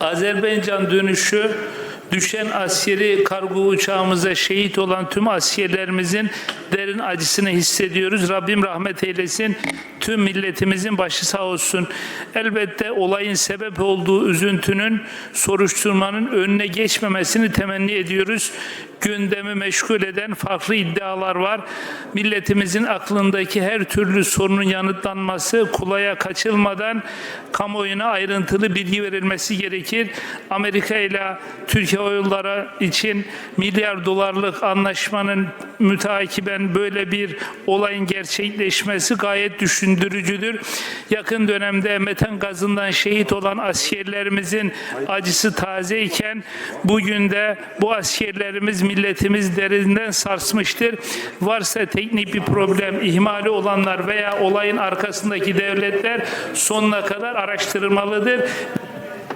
Azerbaycan dönüşü düşen askeri kargo uçağımıza şehit olan tüm askerlerimizin derin acısını hissediyoruz. Rabbim rahmet eylesin. Tüm milletimizin başı sağ olsun. Elbette olayın sebep olduğu üzüntünün soruşturmanın önüne geçmemesini temenni ediyoruz. Gündemi meşgul eden farklı iddialar var. Milletimizin aklındaki her türlü sorunun yanıtlanması kolaya kaçılmadan kamuoyuna ayrıntılı bilgi verilmesi gerekir. Amerika ile Türkiye oyunları için milyar dolarlık anlaşmanın müteakiben böyle bir olayın gerçekleşmesi gayet düşündürücüdür. Yakın dönemde metan gazından şehit olan askerlerimizin acısı tazeyken bugün de bu askerlerimiz milletimiz derinden sarsmıştır. Varsa teknik bir problem, ihmali olanlar veya olayın arkasındaki devletler sonuna kadar araştırılmalıdır.